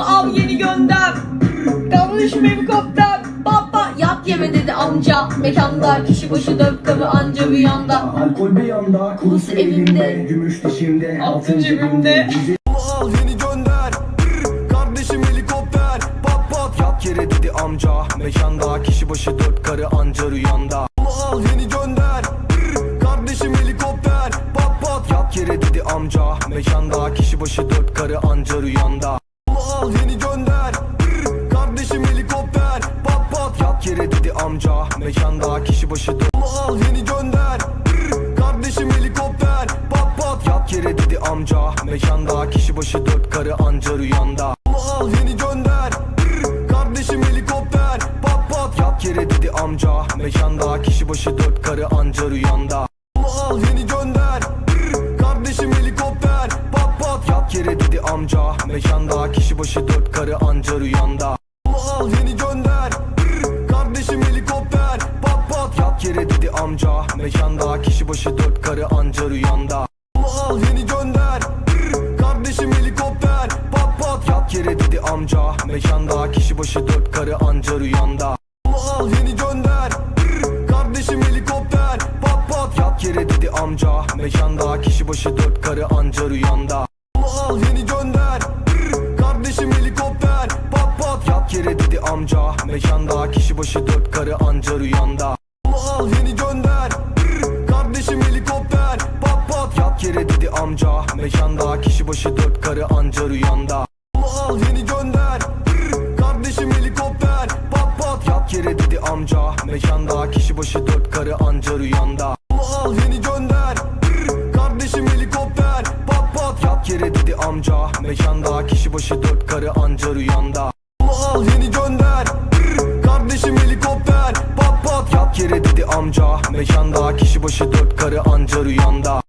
Onu al yeni gönder. Kardeşim helikopter. Baba yat yeme dedi amca. Mekanda kişi başı dört karı anca rüyanda. Alkol bir yanda, kurusu elimde, elimde, gümüş dişimde, altın cebimde. Al yeni gönder. Kardeşim helikopter. Pat yat yere dedi amca. Mekanda kişi başı dört karı anca rüyanda. Al yeni gönder. Kardeşim helikopter. Pat pat. Yat yere dedi amca. Mekanda kişi başı dört karı anca rüyanda Al yeni gönder. Kardeşim helikopter. Pat pat. Yat yere dedi amca Mekanda kişi başı dört Al yeni gönder. Kardeşim helikopter. Pat pat. Yat yere dedi amca Mekanda kişi başı dört karı anca rüyanda. Al yeni gönder. Kardeşim helikopter. Pat pat. Yat yere dedi amca Mekanda kişi başı dört karı anca rüyanda. Al yeni gönder Mekanda kişi başı dört karı anca rüyanda. Al yeni gönder. Kardeşim helikopter. Pat pat. Yat yere dedi amca. Mekanda kişi başı dört karı anca rüyanda. Al yeni gönder. Kardeşim helikopter. Pat pat. Yat yere dedi amca. Mekanda kişi başı dört karı anca rüyanda. Al yeni gönder. Kardeşim helikopter. Pat pat. Yat yere dedi amca. Mekanda kişi başı dört karı anca rüyanda. Al yeni gönder amca. Mekanda kişi başı dört karı anca rüyanda. Al yeni gönder. Kardeşim helikopter. Pat pat. Yat yere dedi amca. Mekanda kişi başı dört karı anca rüyanda. Al yeni gönder. Kardeşim helikopter. Pat pat. Yat yere dedi amca. Mekanda kişi başı dört karı anca rüyanda. Al yeni gönder. Kardeşim helikopter. Pat pat. Yat yere dedi amca. Mekanda kişi başı dört karı anca rüyanda. Al yeni gönder Kardeşim helikopter. Pat pat. Yat yere dedi amca. Mekanda kişi başı dört karı anca rüyanda